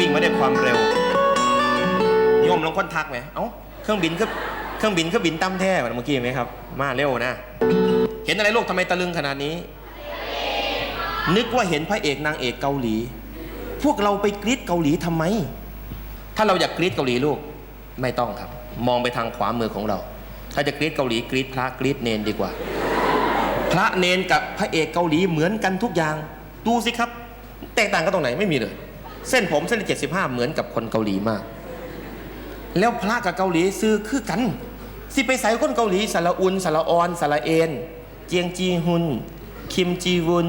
วิ่งมาด้วยความเร็วโยมลองค้นทักไหมเอ้าเครื่องบินก็เครื่องบินก็บินตั้มแท้เหมือนเมื่อกี้ไหมครับ มาเร็วนะ เห็นอะไรลูกทำไมตะลึงขนาดนี้ นึกว่าเห็นพระเอกนางเอกเกาหลี พวกเราไปกรีดเกาหลีทำไม ถ้าเราอยากกรีดเกาหลีลูกไม่ต้องครับ มองไปทางขวามือของเรา ถ้าจะกรีดเกาหลีกรีดพระกรีดเนนดีกว่า พระเนนกับพระเอกเกาหลีเหมือนกันทุกอย่าง ดูสิครับ แตกต่างกันตรงไหนไม่มีเลย เส้นผมเส้นเจ็ดสิบห้าเหมือนกับคนเกาหลีมาก แล้วพระกับเกาหลีซื้อคือกัน สิไปใส่คนเกาหลีสาระอุนสาระออนสาระเอนเจียงจีฮุนคิมจีวุน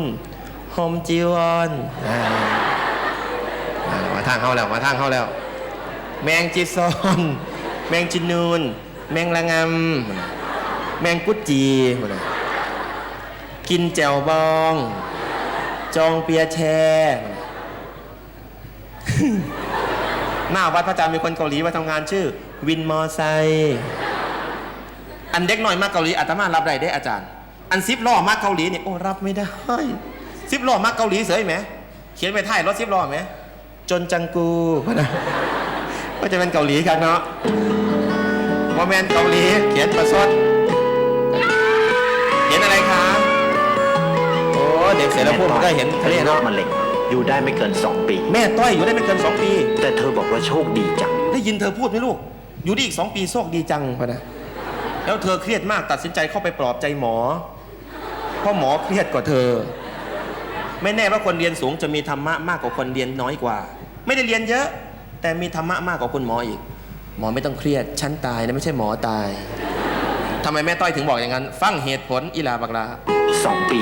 โฮมจีวอนมาทางเขาแล้วมาทางเขาแล้ว แมงจีซอนแมงจีนูน แมงละงำแมงกุดจีกินแจ่วบอง จองเปียแช หน้าวัดพระอาจารย์มีคนเกาหลีมาทำงานชื่อ วินมอไซค์อันเด็กหน่อยมากเกาหลีอาตมารับได้ได้อาจารย์ อันซิปล้อมากเกาหลีเนี่ยโอ้รับไม่ได้ซิปล้อมากเกาหลีเสยไหมเขียนไปท้ายรถซิปล้อไหมจนจังกูก็จะเป็นเกาหลีกันเนาะโมเมนต์เกาหลีเขียนประชดเขียนอะไรคะโอ้เด็กเสร็จแล้วพูดมันก็เห็นทะเลเนาะคมะเร็ง อยู่ได้ไม่เกิน2ปี แม่ต้อยอยู่ได้ไม่เกินสองปี แต่เธอบอกว่าโชคดีจัง ได้ยินเธอพูดไหมลูก อยู่ได้อีกสองปีโชคดีจังพะนะ แล้วเธอเครียดมากตัดสินใจเข้าไปปลอบใจหมอ เพราะหมอเครียดกว่าเธอ ไม่แน่ว่าคนเรียนสูงจะมีธรรมะมากกว่าคนเรียนน้อยกว่า ไม่ได้เรียนเยอะ แต่มีธรรมะมากกว่าคุณหมออีก หมอไม่ต้องเครียด ฉันตายนะไม่ใช่หมอตายทำไมแม่ต้อยถึงบอกอย่างนั้น ฟังเหตุผลอีลาบักลา2ปี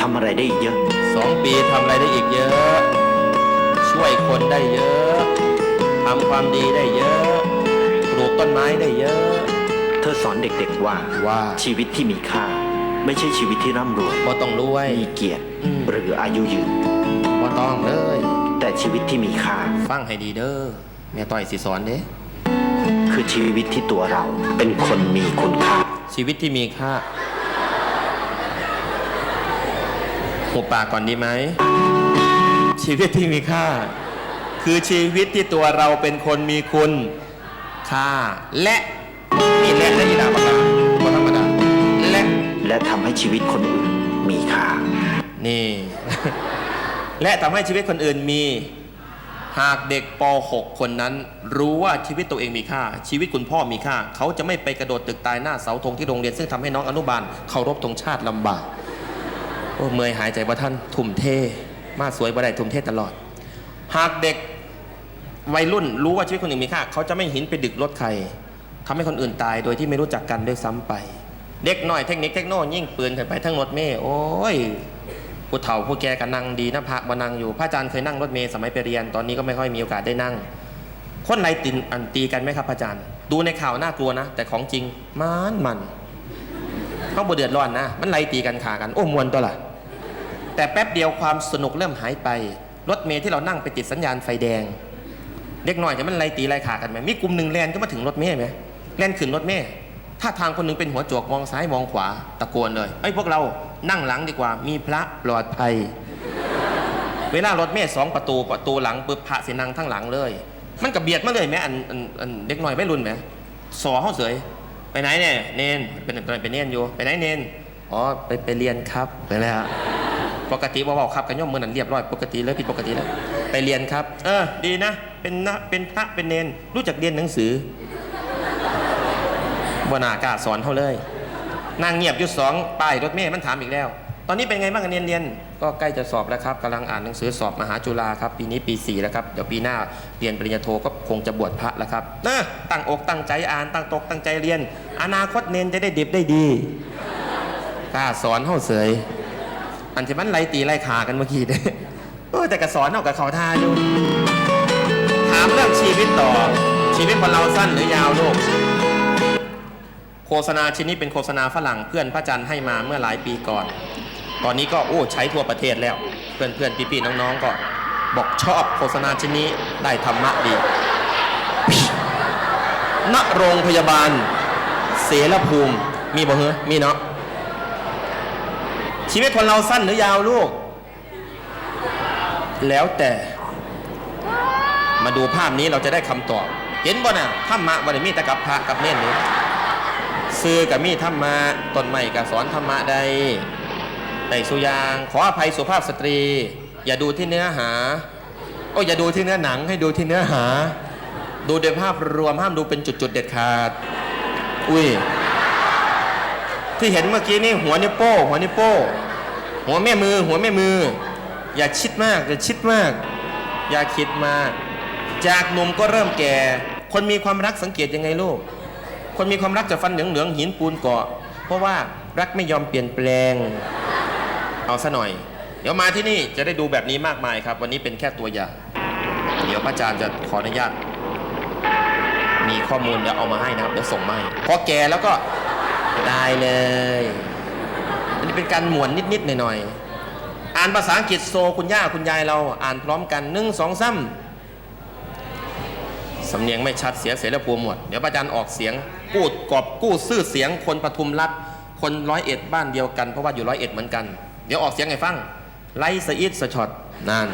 ทำอะไรได้อีกเยอะ สองปีทำอะไรได้อีกเยอะ ช่วยคนได้เยอะทำความดีได้เยอะ ปลูกต้นไม้ได้เยอะ เธอสอนเด็กๆว่าว่าชีวิตที่มีค่า ไม่ใช่ชีวิตที่ร่ำรวย บ่ต้องรวย มีเกียรติ อืม หรืออายุยืน บ่ต้องเลย แต่ชีวิตที่มีค่า ฟังให้ดีเด้อแม่ต่อยสิสอนเด้คือชีวิตที่ตัวเราเป็นคนมีคุณค่าชีวิตที่มีค่าหุ บปากก่อนดีไหม ชีวิตที่มีค่า คือชีวิตที่ตัวเราเป็นคนมีคุณค่า และนี่และและอีดาปากกาบ่ธรรมดาและและทำให้ชีวิตคนอื่นมีค่า นี่ และทำให้ชีวิตคนอื่นมี หากเด็กป .6 คนนั้น รู้ว่าชีวิตตัวเองมีค่า ชีวิตคุณพ่อมีค่า เขาจะไม่ไปกระโดดตึกตายหน้าเสาธงที่โรงเรียนซึ่งทำให้น้องอนุบาลเคารพธงชาติลำบาก โอ้เมยหายใจว่าท่านทุ่มเท มาสวยบ่ได้ทุ่มเทตลอด หากเด็กวัยรุ่นรู้ว่าชีวิตคนอื่นมีค่าเขาจะไม่หินไปดึกรถใครทำให้คนอื่นตายโดยที่ไม่รู้จักกันด้วยซ้ำไป เด็กหน่อยเทคนิคเทคโนโลยียิ่งปืนขึ้นไปทั้งรถเมย์โอ้ยผู้เฒ่าผู้แก่ก็นั่งดีนะพระมานั่งอยู่พระอาจารย์เคยนั่งรถเมย์สมัยไปเรียนตอนนี้ก็ไม่ค่อยมีโอกาสได้นั่ง คนไรตินอันตีกันไหมครับพระอาจารย์ ดูในข่าวน่ากลัวนะ แต่ของจริงมันมัน เขาบ่เดือดร้อนนะ มันไล่ตีกันขากัน โอ้มวนตัวละแต่แป๊บเดียวความสนุกเริ่มหายไป รถเมย์ที่เรานั่งไปติดสัญญาณไฟแดง เด็กหน่อยจะมันไล่ตีไล่ขากันไหมมีกลุ่มหนึ่งแลนก็มาถึงรถเมย์ไหมแลนขึ้นรถเมย์ถ้าทางคนหนึงเป็นหัวโจกมองซ้ายมองขวาตะโกนเลยไอ้พวกเรานั่งหลังดีกว่า มีพระปลอดภัย เวลารถเมย์สองประตูประตูหลังปึ๊บพระเสนังทั้งหลังเลย มันกับเบียดมาเลยแม่อันอันอันเด็กหน่อยไม่รุนไหมสอเขาเสย ไปไหนเนี่ยเนนเป็นเป็นเป็นเนนอยู่ ไปไหนเนนอ๋อไปไปเรียนครับไปแล้วปกติว่าเบาครับกันย่อมมือนันเรียบร้อยปกติเลยผิดปกติแล้วไปเรียนครับ เออ ดีนะ เป็นนะเป็นพระเป็นเนนรู้จักเรียนหนังสือบนากล้าสอนเขาเลยนางเงียบอยู่สองป้ายรถเมย์มันถามอีกแล้ว ตอนนี้เป็นไงบ้างกันเรียนเรียนก็ใกล้จะสอบแล้วครับกำลังอ่านหนังสือสอบมหาจุฬาครับปีนี้ปี4แล้วครับเดี๋ยวปีหน้าเรียนปริญญาโทก็คงจะบวชพระแล้วครับเออตั้งอกตั้งใจอ่านตั้งตกตั้งใจเรียน อนาคตเนนจะได้ดิบได้ดีกล้าสอนเขาเสยอันที่มันไล่ตีไล่ขากันเมื่อกี้เด้เออแต่กระสอนเอากับเขาทาอยู่ถามเรื่องชีวิตต่อ ชีวิตคนเราสั้นหรือยาวลูกโฆษณาชิ้นนี้เป็นโฆษณาฝรั่งเพื่อนพระจันทร์ให้มาเมื่อหลายปีก่อน ตอนนี้ก็โอ้ใช้ทั่วประเทศแล้ว เพื่อนเพื่อนพี่ๆน้องๆก็บอกชอบโฆษณาชิ้นนี้ได้ธรรมะดีณโรงพยาบาล เสรภูมิ มีบ่เหรอมีเนาะชีวิตคนเราสั้นหรือยาวลูก แล้วแต่มาดูภาพนี้เราจะได้คำตอบ เห็นบ่น่ะธรรมะวันนี้มีแต่กับพระกับเน่นนี่ซื้อกับมีธรรมะต้นไม้กับสอนธรรมะใด แต่สุยาง ขออภัยสุภาพสตรี อย่าดูที่เนื้อหาโอ้ยอย่าดูที่เนื้อหนังให้ดูที่เนื้อหา ดูโดยภาพรวมห้ามดูเป็นจุดๆเด็ดขาด อุ้ยที่เห็นเมื่อกี้นี่หัวนิ้วโป้ หัวนิ้วโป้ หัวแม่มือ หัวแม่มือ อย่าชิดมากอย่าชิดมาก อย่าคิดมาก จากหนุ่มก็เริ่มแก่ คนมีความรักสังเกตยังไงลูก คนมีความรักจะฟันเหลืองเหลืองหินปูนเกาะ เพราะว่ารักไม่ยอมเปลี่ยนแปลง เอาซะหน่อย เดี๋ยวมาที่นี่จะได้ดูแบบนี้มากมายครับ วันนี้เป็นแค่ตัวอย่าง เดี๋ยวพระอาจารย์จะขออนุญาต มีข้อมูลเดี๋ยวเอามาให้นะครับเดี๋ยวส่งมาให้พอแก่แล้วก็ได้เลย อันนี้เป็นการหมวนนิดๆหน่อยๆ อ่านภาษาอังกฤษโซคุณย่าคุณยายเราอ่านพร้อมกันหนึ่งสองซ้ำสำเนียงไม่ชัดเสียเสรีภูมิหมด เดี๋ยวพระอาจารย์ออกเสียงกู้กอบกู้ซื่อเสียงคนปทุมรัฐคนร้อยเอ็ดบ้านเดียวกันเพราะว่าอยู่ร้อยเอ็ดเหมือนกัน เดี๋ยวออกเสียงไงฟังไลสอีทสช็อตนั่น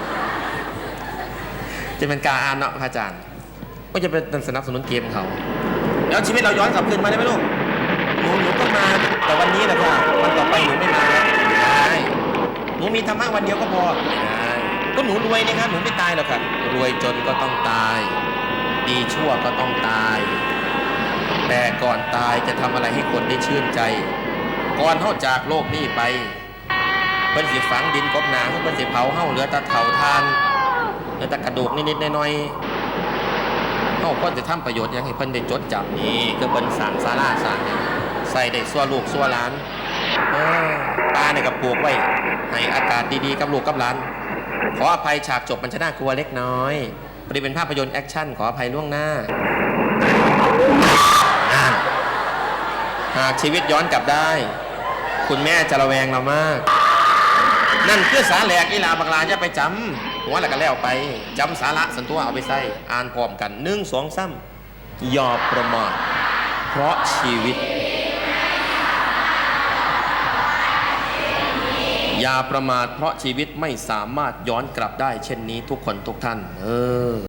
จะเป็นการอ่านเนาะพระอาจารย์ก็จะเป็นสนับสนุนเกมเขาแล้วชีวิตเราย้อนกลับคืนมาได้ไหมลูกหนูหนูก็มาแต่วันนี้แหละค่ะวันต่อไปหนูไม่มาแล้วไม่ได้หนูมีธรรมะวันเดียวก็พอไม่ได้ก็หนูรวยนี่ครับหนูไม่ตายหรอกค่ะรวยจนก็ต้องตาย ดีชั่วก็ต้องตาย แต่ก่อนตายจะทำอะไรให้คนได้ชื่นใจ ก่อนเฮาจากโลกนี้ไป เพิ่นสิฝังดินกบหนาเพิ่นสิเผาเฮาเหลือแต่เถาทานเหลือแต่กระดูกนิดๆหน่อยๆเขาควรจะทำประโยชน์ยังให้เพิ่นได้จดจำนี่คือเพิ่นสางศาลาสางใส่ได้ซัวลูกซัวหลานตาเนี่ยกับปลูกไว้ให้อากาศดีๆกับลูกกับหลาน ขออภัยฉากจบมันจะน่ากลัวเล็กน้อยพอดีเป็นภาพยนตร์แอคชั่นขออภัยล่วงหน้าหากชีวิตย้อนกลับได้ คุณแม่จะระแวงเรามาก นั่นคือสาแหลกอีหลาบังลาจะไปจำหัวแล้วก็แล้วไปจำสาระสันตัวเอาไปใส่อ่านพร้อมกันหนึ่งสองซ้ำอย่าประมาทเพราะชีวิต อย่าประมาทเพราะชีวิตไม่สามารถย้อนกลับได้ เช่นนี้ทุกคนทุกท่าน เออ